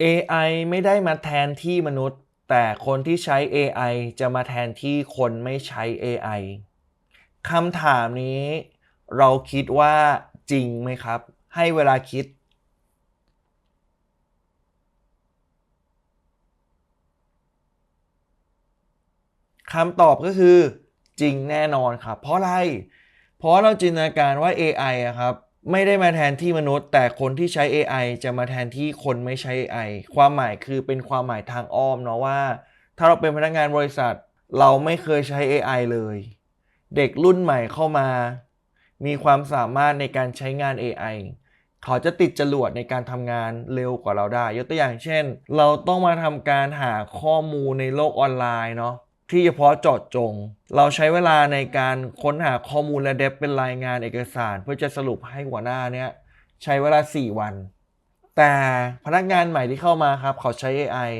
AI ไม่ได้มาแทนที่มนุษย์ แต่คนที่ใช้ AI จะมาแทนที่คนไม่ใช้ AI คำถามนี้ เราคิดว่าจริงไหมครับ ให้เวลาคิด คำตอบก็คือจริงแน่นอนครับ เพราะอะไร เพราะเราจินตนาการว่า AI อะครับ ไม่ได้มาแทนที่มนุษย์ แต่คนที่ใช้ AI จะมาแทนที่คนไม่ใช้ AI ความหมายคือเป็นความหมายทางอ้อมเนาะว่า ถ้าเราเป็นพนักงานบริษัท เราไม่เคยใช้ AI เลย เด็กรุ่นใหม่เข้ามา มีความสามารถในการใช้งาน AI เขาจะติดจรวดในการทำงานเร็วกว่าเราได้ ยกตัวอย่างเช่น เราต้องมาทำการหาข้อมูลในโลกออนไลน์เนาะ ที่เฉพาะเจาะจง เราใช้เวลาในการค้นหาข้อมูลและเดฟเป็นรายงานเอกสาร เพื่อจะสรุปให้หัวหน้าเนี่ยใช้เวลา 4 วัน แต่พนักงานใหม่ที่เข้ามาครับเขาใช้ AI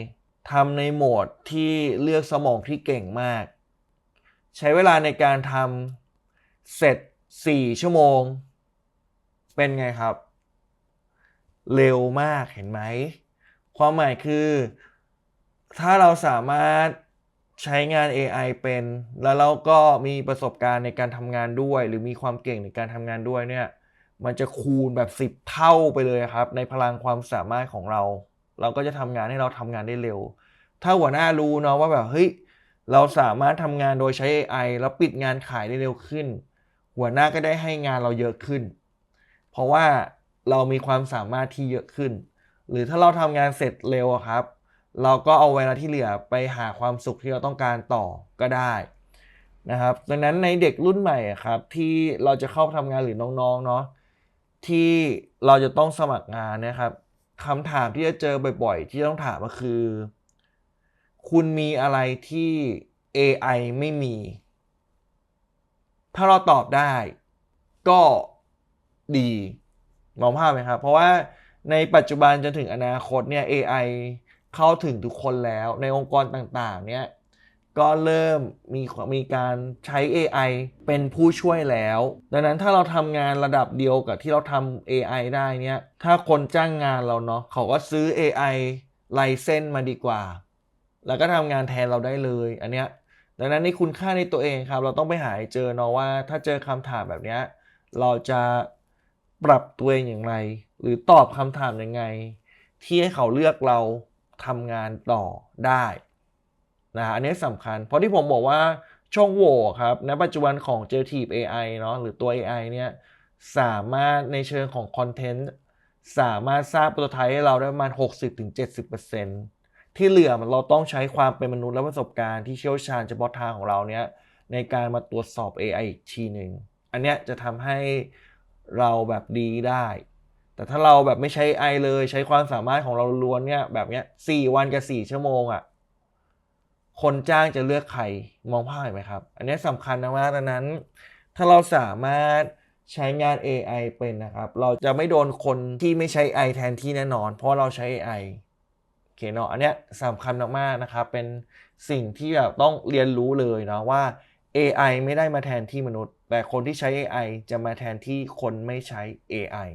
ทำในโหมดที่เลือกสมองที่เก่งมาก ใช้เวลาในการทำเสร็จ 4 ชั่วโมง เป็นไงครับ เร็วมากเห็นไหม ความหมายคือ ถ้าเราสามารถ ใช้งาน AI เป็น แล้วเราก็มีประสบการณ์ในการทำงานด้วย หรือมีความเก่งในการทำงานด้วยเนี่ยมันจะคูณแบบ 10 เท่าไปเลยครับ ในพลังความสามารถของเรา เราก็จะทำงานให้เราทำงานได้เร็ว ถ้าหัวหน้ารู้เนาะว่าแบบเฮ้ยเราสามารถทำงานโดยใช้ AI แล้วปิดงานขายได้เร็วขึ้น หัวหน้าก็ได้ให้งานเราเยอะขึ้น เพราะว่าเรามีความสามารถที่เยอะขึ้น หรือถ้าเราทำงานเสร็จเร็วครับ เราก็เอาเวลาที่เหลือไปหาความสุขที่เราต้องการต่อก็ได้นะครับดังนั้นในเด็กรุ่นใหม่ครับที่เราจะเข้าทำงานหรือน้องๆเนาะที่เราจะต้องสมัครงานนะครับคำถามที่จะเจอบ่อยๆ ที่ต้องถามก็คือ คุณมีอะไรที่ AI ไม่มี ถ้าเราตอบได้ก็ดีมองภาพไหมครับ เพราะว่าในปัจจุบันจนถึงอนาคตเนี่ย AI เข้าถึงทุกคนแล้วในองค์กรต่างๆ เนี่ยก็เริ่มมีมีการใช้ AI เป็นผู้ช่วยแล้ว ดังนั้นถ้าเราทำงานระดับเดียวกับที่เราทำ AI ได้เนี่ยถ้าคนจ้างงานเราเนาะเขาก็ซื้อ AI ไลเซนมาดีกว่า แล้วก็ทำงานแทนเราได้เลย อันเนี้ยดังนั้นในคุณค่าในตัวเองครับ เราต้องไปหาเจอเนาะว่า ถ้าเจอคำถามแบบเนี้ยเราจะปรับตัวเองอย่างไร หรือตอบคำถามยังไง ที่ให้เขาเลือกเรา ทำงานต่อได้นะอันนี้สำคัญ เพราะที่ผมบอกว่าช่องโหว่ครับณปัจจุบันของ Generative AI เนาะหรือตัว AI เนี่ยสามารถในเชิงของคอนเทนต์สามารถสร้างโปรโตไทป์ให้เราได้ประมาณ 60-70%ที่เหลือเราต้องใช้ความเป็นมนุษย์และประสบการณ์ที่เชี่ยวชาญเฉพาะทางของเราเนี่ยในการมาตรวจสอบ AI อีกทีหนึ่ง อันเนี้ยจะทำให้เราแบบดีได้ แต่ถ้าเราแบบไม่ใช้ AI เลยใช้ความสามารถของเราล้วนเนี่ยแบบเนี้ยสี่วันกับสี่ชั่วโมงอะ่ะคนจ้างจะเลือกใครมองภาพไหมครับ อันนี้สำคัญนะมากดังนั้น ถ้าเราสามารถใช้งาน AI เป็นนะครับ เราจะไม่โดนคนที่ไม่ใช้ AI แทนที่แน่นอน เพราะเราใช้ AI โอเคเนาะอันเนี้ยสำคัญมากๆนะครับ เป็นสิ่งที่แบบต้องเรียนรู้เลยนะว่า AI ไม่ได้มาแทนที่มนุษย์ แต่คนที่ใช้ AI จะมาแทนที่คนไม่ใช้ AI